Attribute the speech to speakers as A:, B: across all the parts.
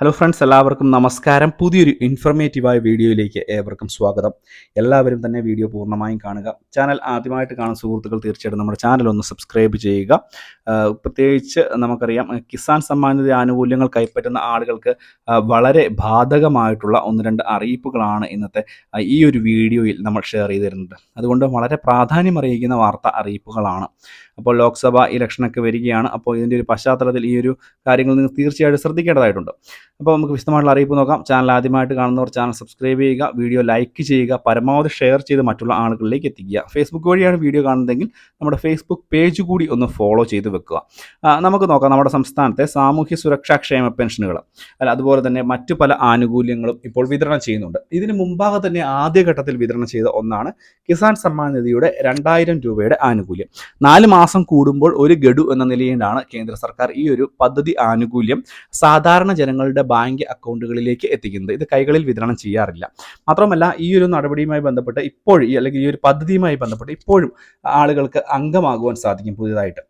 A: Hello friends എല്ലാവർക്കും നമസ്കാരം. പുതിയൊരു ഇൻഫർമേറ്റീവായ വീഡിയോയിലേക്ക് ഏവർക്കും സ്വാഗതം. എല്ലാവരും തന്നെ വീഡിയോ പൂർണമായും കാണുക. ചാനൽ ആദ്യമായിട്ട് കാണുന്ന സുഹൃത്തുക്കൾ തീർച്ചയായിട്ടും നമ്മുടെ ചാനൽ ഒന്ന് സബ്സ്ക്രൈബ് ചെയ്യുക. പ്രത്യേകിച്ച് നമുക്കറിയാം കിസാൻ സമ്മാൻ നിധി ആനുകൂല്യങ്ങൾ കൈപ്പറ്റുന്ന ആളുകൾക്ക് വളരെ ബാധകമായിട്ടുള്ള ഒന്ന് രണ്ട് അറിയിപ്പുകളാണ് ഇന്നത്തെ ഈ ഒരു വീഡിയോയിൽ നമ്മൾ ഷെയർ ചെയ്ത് തരുന്നത്. അതുകൊണ്ട് വളരെ പ്രാധാന്യം അറിയിക്കുന്ന വാർത്ത അറിയിപ്പുകളാണ്. അപ്പോൾ ലോക്സഭ ഇലക്ഷനൊക്കെ വരികയാണ്. അപ്പോൾ ഇതിന്റെ ഒരു പശ്ചാത്തലത്തിൽ ഈ ഒരു കാര്യങ്ങൾ നിങ്ങൾ തീർച്ചയായിട്ടും ശ്രദ്ധിക്കേണ്ടതായിട്ടുണ്ട്. അപ്പോൾ നമുക്ക് വിശദമായിട്ടുള്ള അറിയിപ്പ് നോക്കാം. ചാനൽ ആദ്യമായിട്ട് കാണുന്നവർ ചാനൽ സബ്സ്ക്രൈബ് ചെയ്യുക വീഡിയോ ലൈക്ക് ചെയ്യുക പരമാവധി ഷെയർ ചെയ്ത് മറ്റുള്ള ആളുകളിലേക്ക് എത്തിക്കുക. ഫേസ്ബുക്ക് വഴിയാണ് വീഡിയോ കാണുന്നതെങ്കിൽ നമ്മുടെ ഫേസ്ബുക്ക് പേജ് കൂടി ഒന്ന് ഫോളോ ചെയ്ത് വെക്കുക. നമുക്ക് നോക്കാം നമ്മുടെ സംസ്ഥാനത്തെ സാമൂഹ്യ സുരക്ഷാ ക്ഷേമ പെൻഷനുകൾ. അല്ല അതുപോലെ തന്നെ മറ്റു പല ആനുകൂല്യങ്ങളും ഇപ്പോൾ വിതരണം ചെയ്യുന്നുണ്ട്. ഇതിന് മുമ്പാകെ തന്നെ ആദ്യഘട്ടത്തിൽ വിതരണം ചെയ്ത ഒന്നാണ് കിസാൻ സമ്മാൻ നിധിയുടെ രണ്ടായിരം രൂപയുടെ ആനുകൂല്യം. നാല് മാസം കൂടുമ്പോൾ ഒരു ഗഡു എന്ന നിലയിലാണ് കേന്ദ്ര സർക്കാർ ഈ ഒരു പദ്ധതി ആനുകൂല്യം സാധാരണ ജനങ്ങളുടെ ബാങ്ക് അക്കൗണ്ടുകളിലേക്ക് എത്തിക്കുന്നത്. ഇത് കൈകളിൽ വിതരണം ചെയ്യാറില്ല. മാത്രമല്ല ഈ ഒരു നടപടിയുമായി ബന്ധപ്പെട്ട് ഇപ്പോഴും അല്ലെങ്കിൽ ഈ ഒരു പദ്ധതിയുമായി ബന്ധപ്പെട്ട് ഇപ്പോഴും ആളുകൾക്ക് അംഗമാകുവാൻ സാധിക്കും പുതിയതായിട്ട്.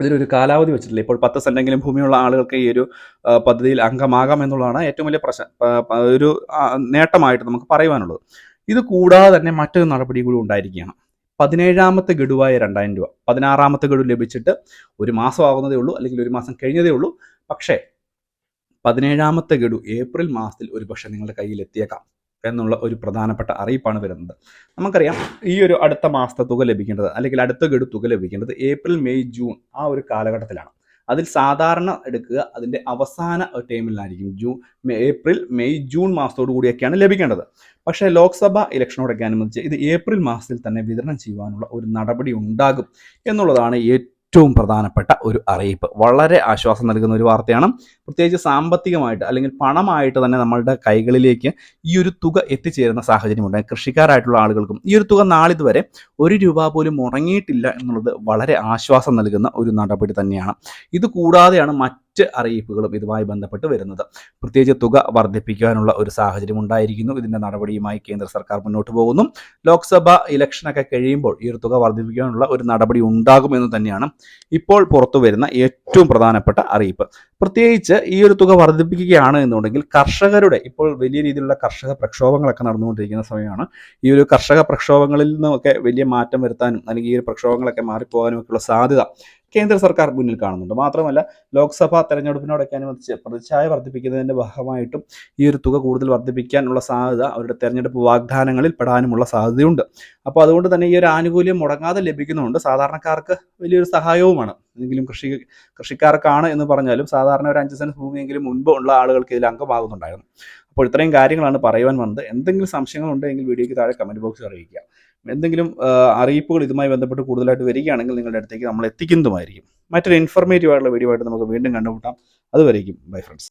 A: ഇതിനൊരു കാലാവധി വെച്ചിട്ടില്ല. ഇപ്പോൾ പത്ത് സെന്റെങ്കിലും ഭൂമിയുള്ള ആളുകൾക്ക് ഈ ഒരു പദ്ധതിയിൽ അംഗമാകാം എന്നുള്ളതാണ് ഏറ്റവും വലിയ പ്രശ്നം. ഒരു നേട്ടമായിട്ട് നമുക്ക് പറയുവാനുള്ളത്. ഇത് കൂടാതെ തന്നെ മറ്റൊരു നടപടി കൂടി ഉണ്ടായിരിക്കുകയാണ്. പതിനേഴാമത്തെ ഗഡുവായ രണ്ടായിരം രൂപ. പതിനാറാമത്തെ ഗഡു ലഭിച്ചിട്ട് ഒരു മാസം ആകുന്നതേ ഉള്ളൂ. അല്ലെങ്കിൽ ഒരു മാസം കഴിഞ്ഞതേ ഉള്ളൂ. പക്ഷേ പതിനേഴാമത്തെ ഗഡു ഏപ്രിൽ മാസത്തിൽ ഒരുപക്ഷെ നിങ്ങളുടെ കയ്യിൽ എത്തിയേക്കാം എന്നുള്ള ഒരു പ്രധാനപ്പെട്ട അറിയിപ്പാണ് വരുന്നത്. നമുക്കറിയാം ഈ ഒരു അടുത്ത മാസത്തെ തുക ലഭിക്കേണ്ടത് അല്ലെങ്കിൽ അടുത്ത ഗഡു തുക ലഭിക്കേണ്ടത് ഏപ്രിൽ മെയ് ജൂൺ ആ ഒരു കാലഘട്ടത്തിലാണ്. അതിൽ സാധാരണ എടുക്കുക അതിന്റെ അവസാന ടൈമിലായിരിക്കും ജൂൺ ഏപ്രിൽ മെയ് ജൂൺ മാസത്തോടു കൂടിയൊക്കെയാണ് ലഭിക്കേണ്ടത്. പക്ഷേ ലോക്സഭ ഇലക്ഷനോടൊക്കെ അനുബന്ധിച്ച് ഇത് ഏപ്രിൽ മാസത്തിൽ തന്നെ വിതരണം ചെയ്യുവാനുള്ള ഒരു നടപടി ഉണ്ടാകും എന്നുള്ളതാണ് ഏറ്റവും പ്രധാനപ്പെട്ട ഒരു അറിയിപ്പ്. വളരെ ആശ്വാസം നൽകുന്ന ഒരു വാർത്തയാണ്. പ്രത്യേകിച്ച് സാമ്പത്തികമായിട്ട് അല്ലെങ്കിൽ പണമായിട്ട് തന്നെ നമ്മളുടെ കൈകളിലേക്ക് ഈ ഒരു തുക എത്തിച്ചേരുന്ന സാഹചര്യമുണ്ട്. കൃഷിക്കാരായിട്ടുള്ള ആളുകൾക്കും ഈ ഒരു തുക നാളിതുവരെ ഒരു രൂപ പോലും മുടങ്ങിയിട്ടില്ല എന്നുള്ളത് വളരെ ആശ്വാസം നൽകുന്ന ഒരു നടപടി തന്നെയാണ്. ഇത് കൂടാതെയാണ് മറ്റ് അറിയിപ്പുകളും ഇതുമായി ബന്ധപ്പെട്ട് വരുന്നത്. പ്രത്യേകിച്ച് തുക വർദ്ധിപ്പിക്കാനുള്ള ഒരു സാഹചര്യം ഉണ്ടായിരിക്കുന്നു. ഇതിന്റെ നടപടിയുമായി കേന്ദ്ര സർക്കാർ മുന്നോട്ട് പോകുന്നു. ലോക്സഭ ഇലക്ഷനൊക്കെ കഴിയുമ്പോൾ ഈ ഒരു തുക വർദ്ധിപ്പിക്കാനുള്ള ഒരു നടപടി ഉണ്ടാകുമെന്ന് തന്നെയാണ് ഇപ്പോൾ പുറത്തു വരുന്ന ഏറ്റവും പ്രധാനപ്പെട്ട അറിയിപ്പ്. പ്രത്യേകിച്ച് ഈ ഒരു തുക വർദ്ധിപ്പിക്കുകയാണ് എന്നുണ്ടെങ്കിൽ കർഷകരുടെ ഇപ്പോൾ വലിയ രീതിയിലുള്ള കർഷക പ്രക്ഷോഭങ്ങളൊക്കെ നടന്നുകൊണ്ടിരിക്കുന്ന സമയമാണ്. ഈ ഒരു കർഷക പ്രക്ഷോഭങ്ങളിൽ നിന്നൊക്കെ വലിയ മാറ്റം വരുത്താനും അല്ലെങ്കിൽ ഈ ഒരു പ്രക്ഷോഭങ്ങളൊക്കെ മാറിപ്പോകാനും ഒക്കെയുള്ള സാധ്യത കേന്ദ്ര സർക്കാർ മുന്നിൽ കാണുന്നുണ്ട്. മാത്രമല്ല ലോക്സഭാ തെരഞ്ഞെടുപ്പിനോടൊക്കെ അനുബന്ധിച്ച് പ്രതിച്ഛായ വർദ്ധിപ്പിക്കുന്നതിന്റെ ഭാഗമായിട്ടും ഈ ഒരു തുക കൂടുതൽ വർദ്ധിപ്പിക്കാനുള്ള സാധ്യത അവരുടെ തെരഞ്ഞെടുപ്പ് വാഗ്ദാനങ്ങളിൽ പെടാനുമുള്ള സാധ്യതയുണ്ട്. അപ്പോൾ അതുകൊണ്ട് തന്നെ ഈ ഒരു ആനുകൂല്യം മുടങ്ങാതെ ലഭിക്കുന്നുണ്ട് സാധാരണക്കാർക്ക് വലിയൊരു സഹായവുമാണ്. എങ്കിലും കൃഷി കൃഷിക്കാർക്കാണ് എന്ന് പറഞ്ഞാലും സാധാരണ ഒരു അഞ്ച് സെന്റ് ഭൂമിയെങ്കിലും മുൻപ് ഉള്ള ആളുകൾക്ക് ഇതിൽ അംഗമാകുന്നുണ്ടായിരുന്നു. അപ്പോൾ ഇത്രയും കാര്യങ്ങളാണ് പറയുവാൻ വന്നത്. എന്തെങ്കിലും സംശയങ്ങൾ ഉണ്ടെങ്കിൽ വീഡിയോയ്ക്ക് താഴെ കമന്റ് ബോക്സിൽ അറിയിക്കുക. എന്തെങ്കിലും അറിയിപ്പുകൾ ഇതുമായി ബന്ധപ്പെട്ട് കൂടുതലായിട്ട് വരികയാണെങ്കിൽ നിങ്ങളുടെ അടുത്തേക്ക് നമ്മൾ എത്തിക്കുന്നതുമായിരിക്കും മറ്റൊരു ഇൻഫർമേറ്റീവ് ആയിട്ടുള്ള വീഡിയോ ആയിട്ട് നമുക്ക് വീണ്ടും കണ്ടുമുട്ടാം. അതുവരേക്കും ബൈ ഫ്രണ്ട്സ്